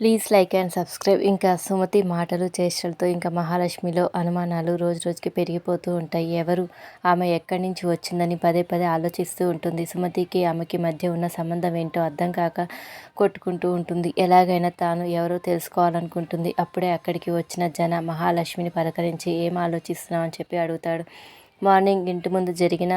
Please like and subscribe. ఇంకా సుమతి మాటలు చేష్టలతో ఇంకా మహాలక్ష్మిలో అనుమానాలు రోజు రోజుకి పెరిగిపోతూ ఉంటాయి. ఎవరు ఆమె ఎక్కడి నుంచి వచ్చిందని పదే పదే ఆలోచిస్తూ ఉంటుంది. సుమతికి ఆమెకి మధ్య ఉన్న సంబంధం ఏంటో అర్థం కాక కొట్టుకుంటూ ఉంటుంది. ఎలాగైనా తాను ఎవరో తెలుసుకోవాలనుకుంటుంది. అప్పుడే అక్కడికి వచ్చిన జన మహాలక్ష్మిని పలకరించి ఏం ఆలోచిస్తున్నావు? అని చెప్పి అడుగుతాడు. మార్నింగ్ ఇంటి ముందు జరిగిన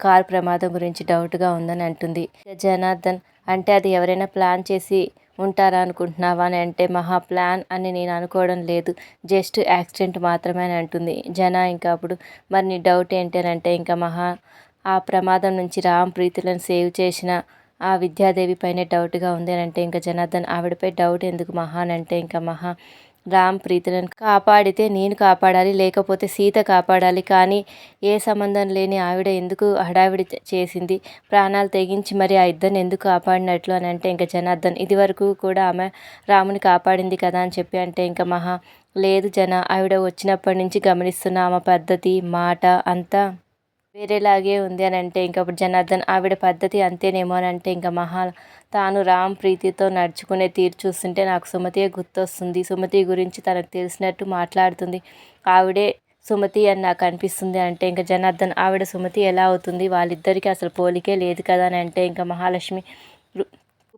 కార్ ప్రమాదం గురించి డౌట్గా ఉందని అంటుంది. జనార్దన్ అంటే అది ఎవరైనా ప్లాన్ చేసి ఉంటారా అనుకుంటున్నావా అని అంటే మహా ప్లాన్ అని నేను అనుకోవడం లేదు. జస్ట్ యాక్సిడెంట్ మాత్రమే అని అంటుంది జన. ఇంకా అప్పుడు మరి నీ డౌట్ ఏంటి అని అంటే ఇంకా మహా ఆ ప్రమాదం నుంచి రామ్ ప్రీతులను సేవ్ చేసిన ఆ విద్యాదేవి పైనే డౌట్గా ఉంది అని అంటే ఇంకా జనార్దన్ ఆవిడపై డౌట్ ఎందుకు మహా అని అంటే ఇంకా మహా రామ్ ప్రీతులను కాపాడితే నేను కాపాడాలి లేకపోతే సీత కాపాడాలి. కానీ ఏ సంబంధం లేని ఆవిడ ఎందుకు హడావిడి చేసింది? ప్రాణాలు తెగించి మరి ఆ ఇద్దరిని ఎందుకు కాపాడినట్లు అని అంటే ఇంకా జనార్దన్ ఇది వరకు కూడా ఆమె రాముని కాపాడింది కదా అని చెప్పి అంటే ఇంకా మహా లేదు జన ఆవిడ వచ్చినప్పటి నుంచి గమనిస్తున్న ఆమె పద్ధతి మాట అంతా వేరేలాగే ఉంది అని అంటే ఇంకా జనార్దన్ ఆవిడ పద్ధతి అంతేనేమో అని అంటే ఇంకా మహా తాను రామ్ ప్రీతితో నడుచుకునే తీరు చూస్తుంటే నాకు సుమతియే గుర్తొస్తుంది. సుమతి గురించి తనకు తెలిసినట్టు మాట్లాడుతుంది. ఆవిడే సుమతి అని నాకు అనిపిస్తుంది అంటే ఇంకా జనార్దన్ ఆవిడ సుమతి ఎలా అవుతుంది? వాళ్ళిద్దరికీ అసలు పోలికే లేదు కదా అని అంటే ఇంకా మహాలక్ష్మి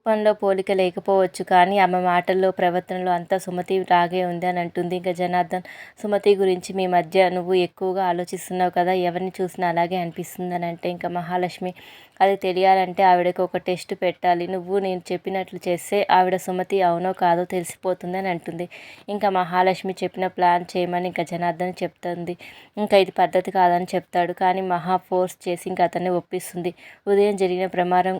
రూపంలో పోలిక లేకపోవచ్చు కానీ ఆమె మాటల్లో ప్రవర్తనలో అంతా సుమతి లాగే ఉంది అని అంటుంది. ఇంకా జనార్దన్ సుమతి గురించి మీ మధ్య నువ్వు ఎక్కువగా ఆలోచిస్తున్నావు కదా ఎవరిని చూసినా అలాగే అనిపిస్తుంది అని అంటే ఇంకా మహాలక్ష్మి అది తెలియాలంటే ఆవిడకు ఒక టెస్ట్ పెట్టాలి. నువ్వు నేను చెప్పినట్లు చేస్తే ఆవిడ సుమతి అవునో కాదో తెలిసిపోతుందని అంటుంది. ఇంకా మహాలక్ష్మి చెప్పిన ప్లాన్ చేయమని ఇంకా జనార్దన్ చెప్తుంది. ఇంకా ఇది పద్ధతి కాదని చెప్తాడు. కానీ మహా ఫోర్స్ చేసి ఇంకా అతన్ని ఒప్పిస్తుంది. ఉదయం జరిగిన ప్రమాదం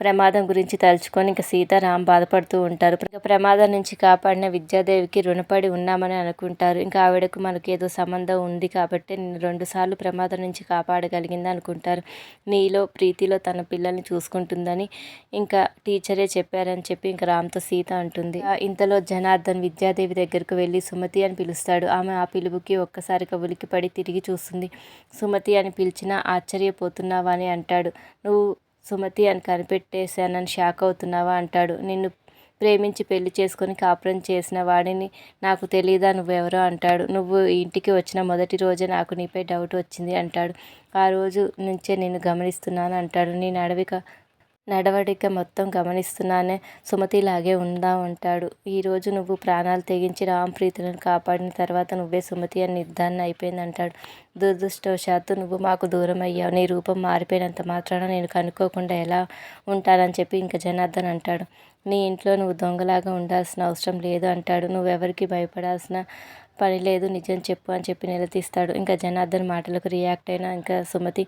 ప్రమాదం గురించి తలుచుకొని ఇంకా సీతారాం బాధపడుతూ ఉంటారు. ఇంకా ప్రమాదం నుంచి కాపాడిన విద్యాదేవికి రుణపడి ఉన్నామని అనుకుంటారు. ఇంకా ఆవిడకు మనకి ఏదో సంబంధం ఉంది కాబట్టి నేను రెండుసార్లు ప్రమాదం నుంచి కాపాడగలిగింది అనుకుంటారు. నీలో ప్రీతి రీతిలో తన పిల్లల్ని చూసుకుంటుందని ఇంకా టీచరే చెప్పారని చెప్పి ఇంకా రామ్తో సీత అంటుంది. ఇంతలో జనార్దన్ విద్యాదేవి దగ్గరకు వెళ్ళి సుమతి అని పిలుస్తాడు. ఆమె ఆ పిలుపుకి ఒక్కసారిగా ఉలికిపడి తిరిగి చూస్తుంది. సుమతి అని పిలిచినా ఆశ్చర్యపోతున్నావా అని అంటాడు. నువ్వు సుమతి అని కనిపెట్టేశానని షాక్ అవుతున్నావా అంటాడు. నిన్ను ప్రేమించి పెళ్ళి చేసుకొని కాపురం చేసిన వాడిని నాకు తెలియదా నువ్వెవరో అంటాడు. నువ్వు ఇంటికి వచ్చిన మొదటి రోజే నాకు నీపై డౌట్ వచ్చింది అంటాడు. ఆ రోజు నుంచే నేను గమనిస్తున్నాను అంటాడు. నీ నడవిక నడవడిక మొత్తం గమనిస్తున్నానే సుమతిలాగే ఉందా అంటాడు. ఈరోజు నువ్వు ప్రాణాలు తెగించి రాంప్రీతులను కాపాడిన తర్వాత నువ్వే సుమతి అని నిర్ధారణ అయిపోయింది అంటాడు. దురదృష్టవశాత్తు నువ్వు మాకు దూరం అయ్యావు. నీ రూపం మారిపోయినంత మాత్రాన నేను కనుక్కోకుండా ఎలా ఉంటానని చెప్పి ఇంకా జనార్దన్ అంటాడు. నీ ఇంట్లో నువ్వు దొంగలాగా ఉండాల్సిన అవసరం లేదు అంటాడు. నువ్వెవరికి భయపడాల్సిన పని లేదు. నిజం చెప్పు అని చెప్పి నిలదీస్తాడు. ఇంకా జనార్దన్ మాటలకు రియాక్ట్ అయిన ఇంకా సుమతి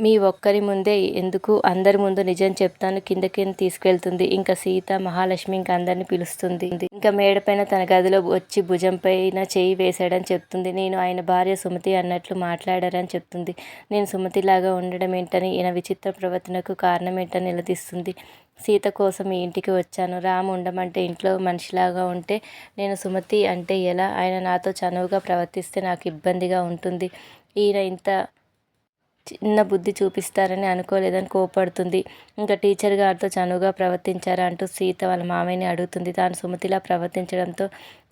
మీ ఒక్కరి ముందే ఎందుకు అందరి ముందు నిజం చెప్తాను కిందకి తీసుకెళ్తుంది. ఇంకా సీత మహాలక్ష్మి ఇంకా అందరిని పిలుస్తుంది. ఇంకా మేడపైన తన గదిలో వచ్చి భుజం పైన చేయి వేశాడని చెప్తుంది. నేను ఆయన భార్య సుమతి అన్నట్లు మాట్లాడారని చెప్తుంది. నేను సుమతిలాగా ఉండడం ఏంటని ఈయన విచిత్ర ప్రవర్తనకు కారణం ఏంటని నిలదీస్తుంది. సీత కోసం ఈ ఇంటికి వచ్చాను. రాము ఉండమంటే ఇంట్లో మనిషిలాగా ఉంటే నేను సుమతి అంటే ఎలా? ఆయన నాతో చనువుగా ప్రవర్తిస్తే నాకు ఇబ్బందిగా ఉంటుంది. ఈయన ఇంత చిన్న బుద్ధి చూపిస్తారని అనుకోలేదని కోపడుతుంది. ఇంకా టీచర్ గారితో చనువుగా ప్రవర్తించారా అంటూ సీత వాళ్ళ మామయ్యని అడుగుతుంది. తాను సుమతిలా ప్రవర్తించడంతో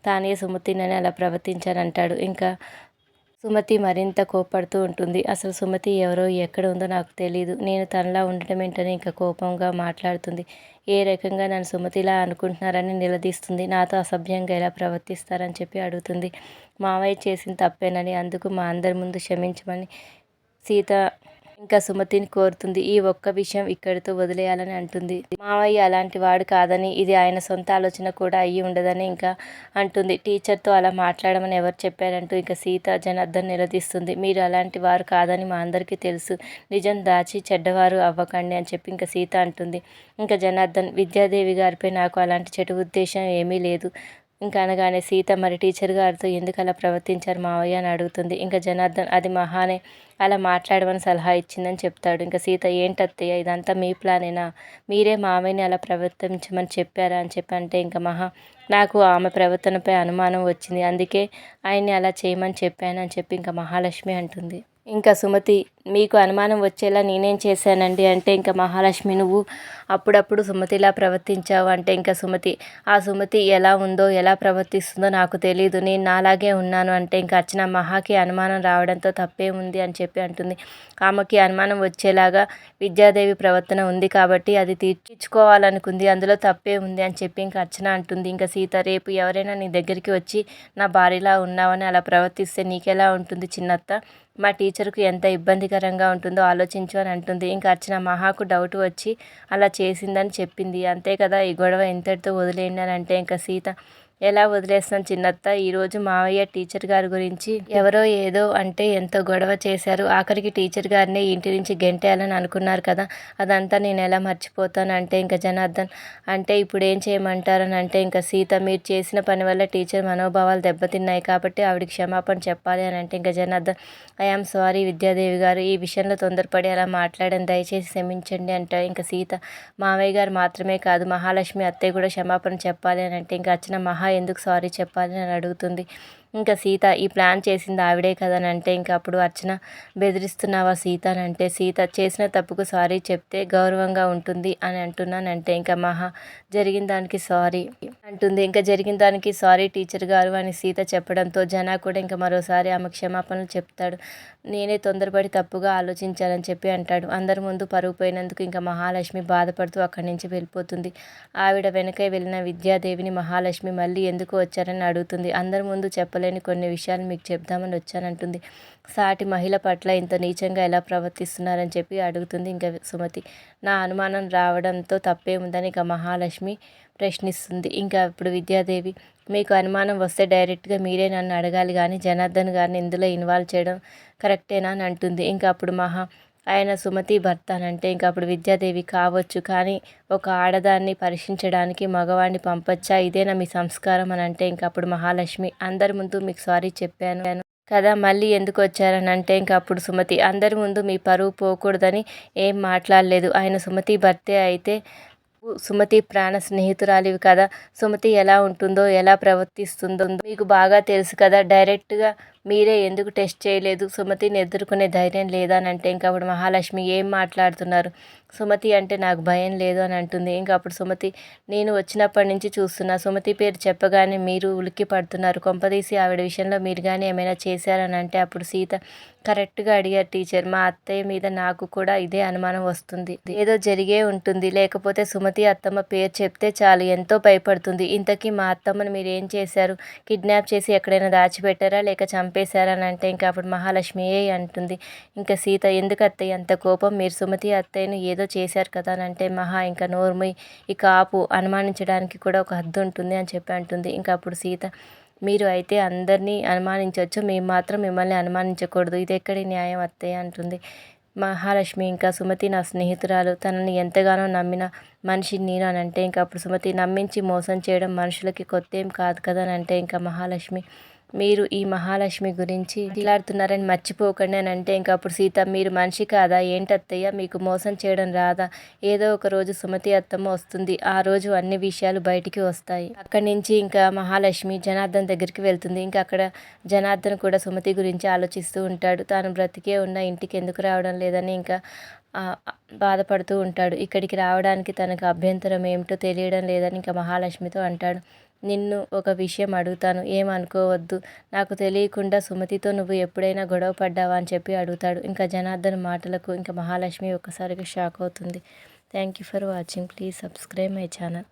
తానే సుమతినని అలా ప్రవర్తించానంటాడు. ఇంకా సుమతి మరింత కోపడుతూ ఉంటుంది. అసలు సుమతి ఎవరో ఎక్కడ ఉందో నాకు తెలియదు నేను తనలా ఉండటం ఏంటని ఇంకా కోపంగా మాట్లాడుతుంది. ఏ రకంగా నన్ను సుమతిలా అనుకుంటున్నారని నిలదీస్తుంది. నాతో అసభ్యంగా ఎలా ప్రవర్తిస్తారని చెప్పి అడుగుతుంది. మావయ్య చేసిన తప్పేనని అందుకు మా అందరి ముందు క్షమించమని సీత ఇంకా సుమతిని కోరుతుంది ఈ ఒక్క విషయం ఇక్కడితో వదిలేయాలని అంటుంది. మావయ్య అలాంటి వాడు కాదని ఇది ఆయన సొంత ఆలోచన కూడా అయ్యి ఉండదని ఇంకా అంటుంది. టీచర్తో అలా మాట్లాడమని ఎవరు చెప్పారంటూ ఇంకా సీత జనార్దన్ నిలదీస్తుంది. మీరు అలాంటి వారు కాదని మా అందరికీ తెలుసు. నిజం దాచి చెడ్డవారు అవ్వకండి అని చెప్పి ఇంకా సీత అంటుంది. ఇంకా జనార్దన్ విద్యాదేవి గారిపై నాకు అలాంటి చెడు ఉద్దేశం ఏమీ లేదు. ఇంకా అనగానే సీత మరి టీచర్ గారితో ఎందుకు అలా ప్రవర్తించారు మావయ్య అని అడుగుతుంది. ఇంకా జనార్దన్ అది మహానే అలా మాట్లాడమని సలహా ఇచ్చిందని చెప్తాడు. ఇంకా సీత ఏంటత్తయ్య ఇదంతా మీ ప్లానేనా? మీరే మామయ్యని అలా ప్రవర్తించమని చెప్పారా? అని చెప్పి అంటే ఇంకా మహా నాకు ఆమె ప్రవర్తనపై అనుమానం వచ్చింది. అందుకే ఆయన్ని అలా చేయమని చెప్పాను అని చెప్పి ఇంకా మహాలక్ష్మి అంటుంది. ఇంకా సుమతి మీకు అనుమానం వచ్చేలా నేనేం చేశానండి అంటే ఇంకా మహాలక్ష్మి నువ్వు అప్పుడప్పుడు సుమతిలా ప్రవర్తించావు అంటే ఇంకా సుమతి ఆ సుమతి ఎలా ఉందో ఎలా ప్రవర్తిస్తుందో నాకు తెలియదు నేను నాలాగే ఉన్నాను అంటే ఇంకా అర్చన మహాకి అనుమానం రావడంతో తప్పే ఉంది అని చెప్పి అంటుంది. ఆమెకి అనుమానం వచ్చేలాగా విద్యాదేవి ప్రవర్తన ఉంది కాబట్టి అది తీర్చుకోవాలనుకుంది. అందులో తప్పే ఉంది అని చెప్పి ఇంకా అర్చన అంటుంది. ఇంకా సీత రేపు ఎవరైనా నీ దగ్గరికి వచ్చి నా భార్యలా ఉన్నావని అలా ప్రవర్తిస్తే నీకెలా ఉంటుంది చిన్నత్త? మా టీచర్కు ఎంత ఇబ్బందికరంగా ఉంటుందో ఆలోచించు అని అంటుంది. ఇంకా అర్చన మహాకు డౌట్ వచ్చి అలా చేసిందని చెప్పింది. అంతే కదా ఈ గొడవ ఎంతటితో వదిలేయండి అని అంటే ఇంకా సీత ఎలా వదిలేస్తాం చిన్నత్త? ఈరోజు మావయ్య టీచర్ గారి గురించి ఎవరో ఏదో అంటే ఎంతో గొడవ చేశారు. ఆఖరికి టీచర్ గారిని ఇంటి నుంచి గెంటేయాలని అనుకున్నారు కదా. అదంతా నేను ఎలా మర్చిపోతాను అంటే ఇంకా జనార్దన్ అంటే ఇప్పుడు ఏం చేయమంటారని అంటే ఇంకా సీత మీరు చేసిన పని వల్ల టీచర్ మనోభావాలు దెబ్బతిన్నాయి కాబట్టి ఆవిడకి క్షమాపణ చెప్పాలి అని అంటే ఇంకా జనార్దన్ ఐఆమ్ సారీ విద్యాదేవి గారు ఈ విషయంలో తొందరపడి అలా మాట్లాడాను దయచేసి క్షమించండి అంటే ఇంకా సీత. మావయ్య గారు మాత్రమే కాదు మహాలక్ష్మి అత్తయ్య కూడా క్షమాపణ చెప్పాలి అని అంటే ఇంకా వచ్చిన మహా ఎందుకు సారీ చెప్పాలి? అని అడుగుతుంది. ఇంకా సీత ఈ ప్లాన్ చేసింది ఆవిడే కదని అంటే ఇంకా అప్పుడు అర్చన బెదిరిస్తున్నావా సీత అని అంటే సీత చేసిన తప్పుకు సారీ చెప్తే గౌరవంగా ఉంటుంది అని అంటున్నానంటే ఇంకా మహా జరిగిన దానికి సారీ అంటుంది. ఇంకా జరిగిన దానికి సారీ టీచర్ గారు అని సీత చెప్పడంతో జనా కూడా ఇంకా మరోసారి ఆమె క్షమాపణలు చెప్తాడు. నేనే తొందరపడి తప్పుగా ఆలోచించాలని చెప్పి అంటాడు. అందరి ముందు పరుగు పోయినందుకు ఇంకా మహాలక్ష్మి బాధపడుతూ అక్కడి నుంచి వెళ్ళిపోతుంది. ఆవిడ వెనకే వెళ్ళిన విద్యాదేవిని మహాలక్ష్మి మళ్ళీ ఎందుకు వచ్చారని అడుగుతుంది. అందరి ముందు చెప్పలేని కొన్ని విషయాలు మీకు చెప్దామని వచ్చానంటుంది. సాటి మహిళ పట్ల ఇంత నీచంగా ఎలా ప్రవర్తిస్తున్నారని చెప్పి అడుగుతుంది ఇంకా సుమతి. నా అనుమానం రావడంతో తప్పే ఉందని ఇక మహాలక్ష్మి ప్రశ్నిస్తుంది. ఇంకా ఇప్పుడు విద్యాదేవి మీకు అనుమానం వస్తే డైరెక్ట్గా మీరే నన్ను అడగాలి కానీ జనార్దన్ గారిని ఇందులో ఇన్వాల్వ్ చేయడం కరెక్టేనా అని అంటుంది. ఇంకా అప్పుడు మహా ఆయన సుమతి భర్త అని అంటే ఇంకా అప్పుడు విద్యాదేవి కావచ్చు కానీ ఒక ఆడదాన్ని పరీక్షించడానికి మగవాడిని పంపొచ్చా? ఇదేనా మీ సంస్కారం అని అంటే ఇంకా అప్పుడు మహాలక్ష్మి. అందరి ముందు మీకు సారీ చెప్పాను. కదా మళ్ళీ ఎందుకు వచ్చారని అంటే ఇంకా అప్పుడు సుమతి అందరి ముందు మీ పరువు పోకూడదని ఏం మాట్లాడలేదు. ఆయన సుమతి భర్తే అయితే సుమతి ప్రాణ స్నేహితురాలివి కదా. సుమతి ఎలా ఉంటుందో ఎలా ప్రవర్తిస్తుందో మీకు బాగా తెలుసు కదా. డైరెక్ట్గా మీరే ఎందుకు టెస్ట్ చేయలేదు? సుమతిని ఎదుర్కొనే ధైర్యం లేదా అని అంటే ఇంకా అప్పుడు మహాలక్ష్మి ఏం మాట్లాడుతున్నారు? సుమతి అంటే నాకు భయం లేదు అని అంటుంది. ఇంకా అప్పుడు సుమతి నేను వచ్చినప్పటి నుంచి చూస్తున్నా. సుమతి పేరు చెప్పగానే మీరు ఉలిక్కి పడుతున్నారు. కొంపదీసి ఆవిడ విషయంలో మీరు కానీ ఏమైనా చేశారని అంటే అప్పుడు సీత కరెక్ట్గా అడిగారు టీచర్. మా అత్తయ్య మీద నాకు కూడా ఇదే అనుమానం వస్తుంది. ఏదో జరిగే ఉంటుంది. లేకపోతే సుమతి అత్తమ్మ పేరు చెప్తే చాలు. ఎంతో భయపడుతుంది. ఇంతకీ మా అత్తమ్మను మీరు ఏం చేశారు? కిడ్నాప్ చేసి ఎక్కడైనా దాచిపెట్టారా? లేక చంపేశారా అని అంటే ఇంకా అప్పుడు మహాలక్ష్మి అంటుంది. ఇంకా సీత ఎందుకు అత్తయ్య అంత కోపం? మీరు సుమతి అత్తయ్యను ఏదో చేశారు కదా అని అంటే మహా ఇంకా నోర్మి ఇక ఆపు అనుమానించడానికి కూడా ఒక హద్దు ఉంటుంది అని చెప్పి అంటుంది. ఇంకా అప్పుడు సీత మీరు అయితే అందరినీ అనుమానించవచ్చు మేము మాత్రం మిమ్మల్ని అనుమానించకూడదు ఇది ఎక్కడి న్యాయం అత్తయ్య అంటుంది. మహాలక్ష్మి ఇంకా సుమతి నా స్నేహితురాలు తనని ఎంతగానో నమ్మిన మనిషి నేను అని అంటే ఇంకా అప్పుడు సుమతి నమ్మించి మోసం చేయడం మనుషులకి కొత్త ఏం కాదు కదా అని అంటే ఇంకా మహాలక్ష్మి మీరు ఈ మహాలక్ష్మి గురించి మాట్లాడుతున్నారని మర్చిపోకండి అని అంటే ఇంకా అప్పుడు సీత మీరు మనిషి కాదా? ఏంటత్తయ్య మీకు మోసం చేయడం రాదా? ఏదో ఒక రోజు సుమతి అత్తమ్మ వస్తుంది. ఆ రోజు అన్ని విషయాలు బయటికి వస్తాయి. అక్కడి నుంచి ఇంకా మహాలక్ష్మి జనార్దన్ దగ్గరికి వెళ్తుంది. ఇంకా అక్కడ జనార్దన్ కూడా సుమతి గురించి ఆలోచిస్తూ ఉంటాడు. తాను బ్రతికే ఉన్న ఇంటికి ఎందుకు రావడం లేదని ఇంకా బాధపడుతూ ఉంటాడు. ఇక్కడికి రావడానికి తనకు అభ్యంతరం ఏమిటో తెలియడం లేదని ఇంకా మహాలక్ష్మితో అంటాడు. నిన్ను ఒక విషయం అడుగుతాను. ఏమనుకోవద్దు నాకు తెలియకుండా సుమతితో నువ్వు ఎప్పుడైనా గొడవ పడ్డావా అని చెప్పి అడుగుతాడు. ఇంకా జనార్దన్ మాటలకు ఇంకా మహాలక్ష్మి ఒక్కసారిగా షాక్ అవుతుంది. Thank you for watching. Please subscribe my channel.